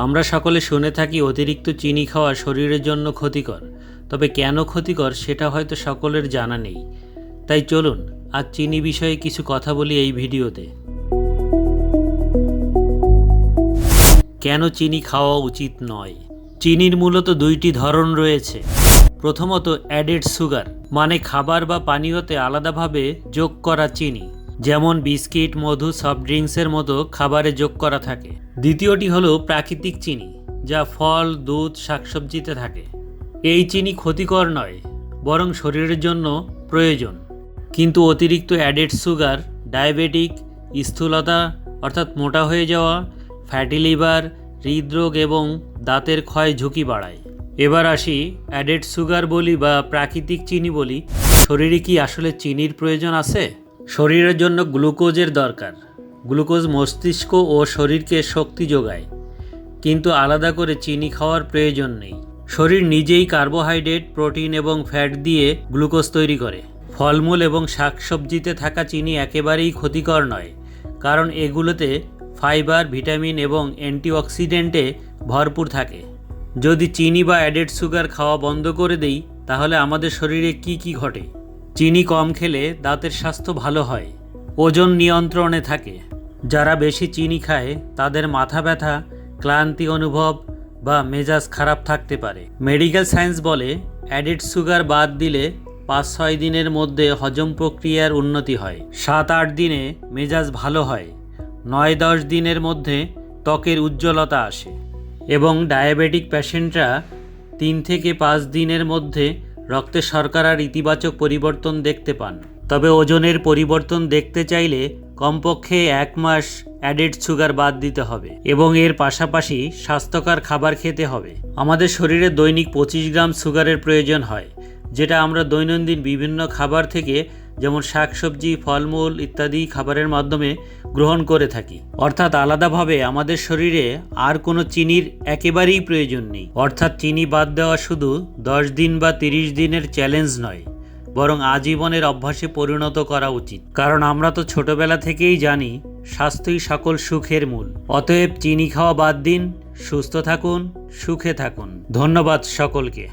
আমরা সকলে শুনে থাকি অতিরিক্ত চিনি খাওয়া শরীরের জন্য ক্ষতিকর, তবে কেন ক্ষতিকর সেটা হয়তো সকলের জানা নেই। তাই চলুন, আজ চিনি বিষয়ে কিছু কথা বলি এই ভিডিওতে। কেন চিনি খাওয়া উচিত নয়? চিনির মূলত দুইটি ধরন রয়েছে। প্রথমত অ্যাডেড সুগার মানে খাবার বা পানীয়তে আলাদাভাবে যোগ করা চিনি। যেমন বিস্কিট, মধু, সফট ড্রিঙ্কসের মতো খাবারে যোগ করা থাকে। দ্বিতীয়টি হলো প্রাকৃতিক চিনি, যা ফল, দুধ, শাকসবজিতে থাকে। এই চিনি ক্ষতিকর নয়, বরং শরীরের জন্য প্রয়োজন। কিন্তু অতিরিক্ত অ্যাডেড সুগার ডায়াবেটিক স্থূলতা, অর্থাৎ মোটা হয়ে যাওয়া ফ্যাটি লিভার হৃদরোগ এবং দাঁতের ক্ষয় ঝুঁকি বাড়ায়। এবার আসি অ্যাডেড সুগার বলি বা প্রাকৃতিক চিনি বলি। শরীরে কি আসলে চিনির প্রয়োজন আছে? শরীরের জন্য গ্লুকোজের দরকার। গ্লুকোজ মস্তিষ্ক ও শরীরকে শক্তি যোগায়, কিন্তু আলাদা করে চিনি খাওয়ার প্রয়োজন নেই। শরীর নিজেই কার্বোহাইড্রেট, প্রোটিন এবং ফ্যাট দিয়ে গ্লুকোজ তৈরি করে। ফলমূল এবং শাকসবজিতে থাকা চিনি একেবারেই ক্ষতিকর নয়, কারণ এগুলোতে ফাইবার, ভিটামিন এবং অ্যান্টিঅক্সিডেন্টে ভরপুর থাকে। যদি চিনি বা অ্যাডেড সুগার খাওয়া বন্ধ করে দেই, তাহলে আমাদের শরীরে কি কি ঘটে? চিনি কম খেলে দাঁতের স্বাস্থ্য ভালো হয়। ওজন নিয়ন্ত্রণে থাকে। যারা বেশি চিনি খায়, তাদের মাথা ব্যথা, ক্লান্তি অনুভব বা মেজাজ খারাপ থাকতে পারে। মেডিকেল সায়েন্স বলে, অ্যাডিড সুগার বাদ দিলে পাঁচ ছয় দিনের মধ্যে হজম প্রক্রিয়ার উন্নতি হয়। সাত আট দিনে মেজাজ ভালো হয়। নয় দশ দিনের মধ্যে ত্বকের উজ্জ্বলতা আসে। এবং ডায়াবেটিক পেশেন্টরা তিন থেকে পাঁচ দিনের মধ্যে রক্তে শর্করার ইতিবাচক পরিবর্তন দেখতে পান। তবে ওজনের পরিবর্তন দেখতে চাইলে কমপক্ষে এক মাস অ্যাডেড সুগার বাদ দিতে হবে এবং এর পাশাপাশি স্বাস্থ্যকর খাবার খেতে হবে। আমাদের শরীরে দৈনিক পঁচিশ গ্রাম সুগারের প্রয়োজন হয়, যেটা আমরা দৈনন্দিন বিভিন্ন খাবার থেকে যেমন শাকসবজি, ফলমূল ইত্যাদি খাবারের মাধ্যমে গ্রহণ করে থাকি। অর্থাৎ আলাদাভাবে আমাদের শরীরে আর কোনো চিনির একেবারেই প্রয়োজন নেই। অর্থাৎ চিনি বাদ দেওয়া শুধু দশ দিন বা তিরিশ দিনের চ্যালেঞ্জ নয়, বরং আজীবনের অভ্যাসে পরিণত করা উচিত। কারণ আমরা তো ছোটবেলা থেকেই জানি, স্বাস্থ্যই সকল সুখের মূল। অতএব চিনি খাওয়া বাদ দিন, সুস্থ থাকুন, সুখে থাকুন। ধন্যবাদ সকলকে।